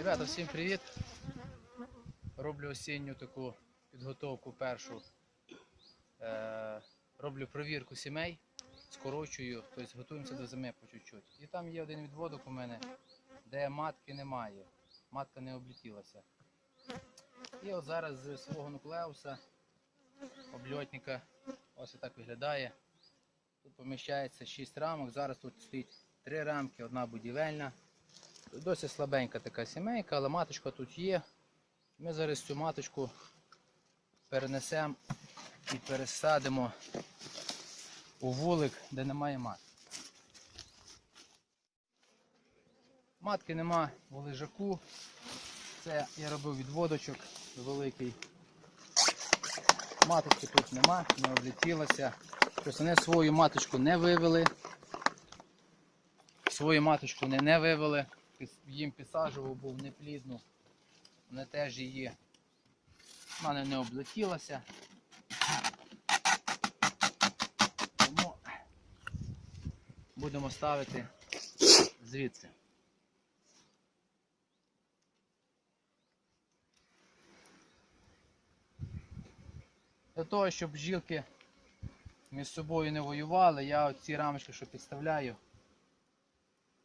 Ребята, всім привіт! Роблю осінню таку підготовку першу. Е, роблю провірку сімей, скорочую, тобто готуємося до зими по чуть-чуть. І там є один відводок у мене, де матки немає. Матка не облетілася. І от зараз з свого нуклеуса, обльотника, ось так виглядає. Тут поміщається 6 рамок, зараз тут стоїть 3 рамки, одна будівельна. Досить слабенька така сімейка, але маточка тут є. Ми зараз цю маточку перенесемо і пересадимо у вулик, де немає матки. Матки нема в лежаку. Це я робив відводочок великий. Маточки тут нема, не облетілася. Тобто вони свою маточку не вивели. Свою маточку не, не вивели. Їм підсаджував був неплідну. Вони теж її. Вона не облетілася. Тому будемо ставити звідси. Для того, щоб бджілки між собою не воювали, я ці рамочки, що підставляю,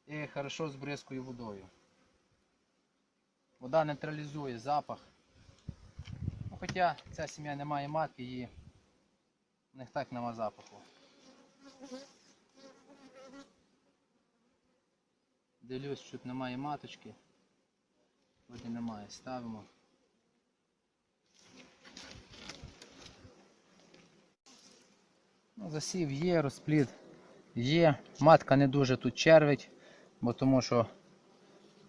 я їх хорошо збризкую водою. Вода нейтралізує запах. Ну, хоча ця сім'я не має матки, її в них так нема запаху. Дивлюсь, тут немає маточки. Вроді немає. Ставимо. Ну, засів є, розплід є. Матка не дуже тут червить, бо тому що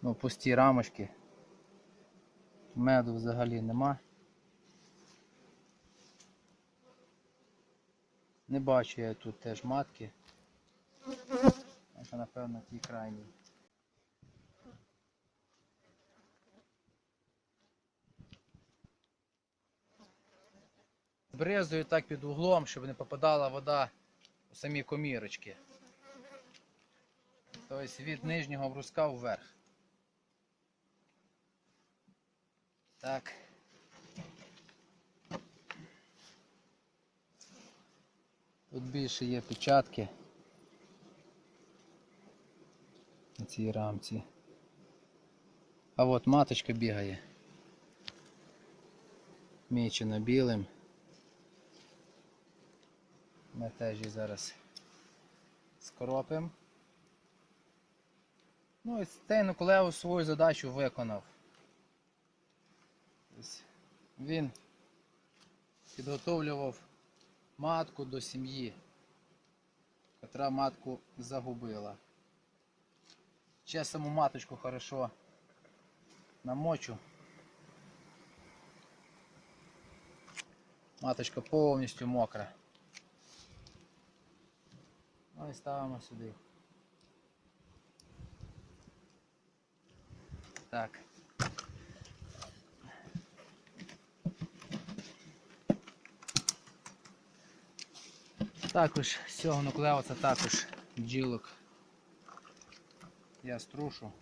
ну, пусті рамочки. Меду взагалі нема. Не бачу я тут теж матки. Це напевно ті крайні. Брезую так під углом, щоб не попадала вода у самі комірочки. Тобто від нижнього бруска вверх. Так. Тут більше є печатки на цій рамці. А от маточка бігає. Мічена білим. Ми теж її зараз скропимо. Ну і цей Нуколеус свою задачу виконав. Він підготовлював матку до сім'ї, котра матку загубила. Ще саму маточку хорошо намочу. Маточка повністю мокра. Ну і ставимо сюди. Так. Також з цього нуклеуса також бджілок я струшу.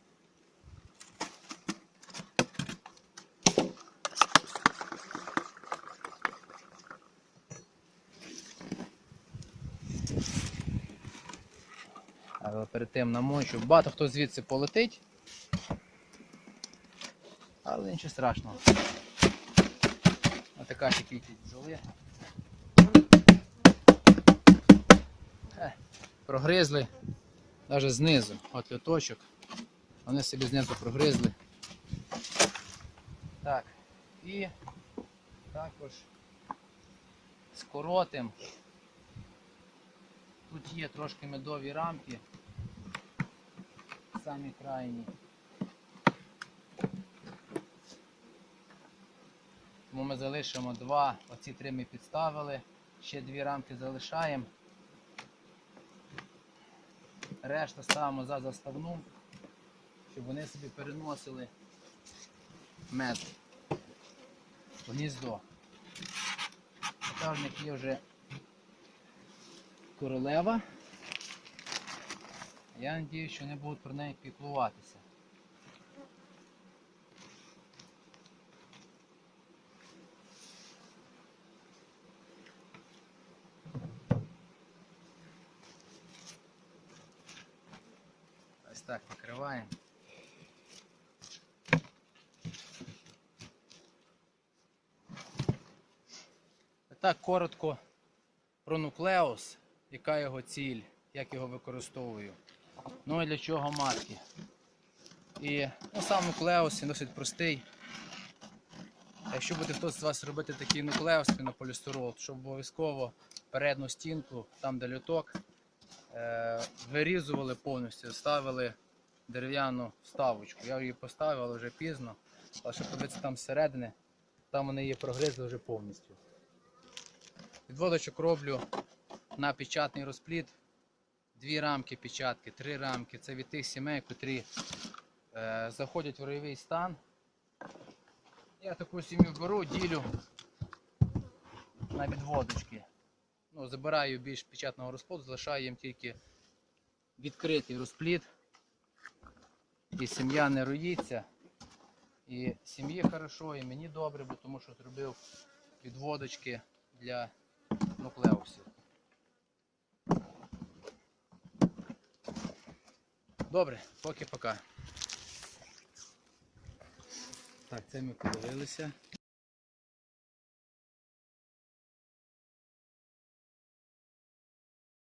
Але перед тим намочу. Багато хто звідси полетить. Але нічого страшного. Отака ще кількість бджоли. Е, Прогризли навіть знизу, от льоточок. Вони собі знизу прогризли. Так, і також скоротим. Тут є трошки медові рамки. Самі крайні. Тому ми залишимо два, оці три ми підставили, ще дві рамки залишаємо. Решта ставимо за заставну, щоб вони собі переносили мед в гніздо. Така є вже королева. Я сподіваюся, що вони будуть про неї піклуватися. Так накриваємо. Так, коротко про нуклеус, яка його ціль, як його використовую. Ну і для чого матки. І ну, сам нуклеус він досить простий. Якщо буде хтось з вас робити такий нуклеус пінополістирол, щоб обов'язково передню стінку, там де люток, вирізували повністю, ставили дерев'яну вставочку. Я її поставив, але вже пізно. Але щоб подивитися там зсередини, там вони її прогризли вже повністю. Відводочок роблю на печатний розпліт. Дві рамки печатки, три рамки. Це від тих сімей, котрі е, заходять в ройовий стан. Я таку сім'ю беру, ділю на відводочки. Ну, забираю більш печатного розплоду, залишаю їм тільки відкритий розпліт. І сім'я не роїться. І сім'ї хорошо, і мені добре, бо тому що зробив відводочки для нуклеусів. Добре, поки пока. Так, це ми подивилися.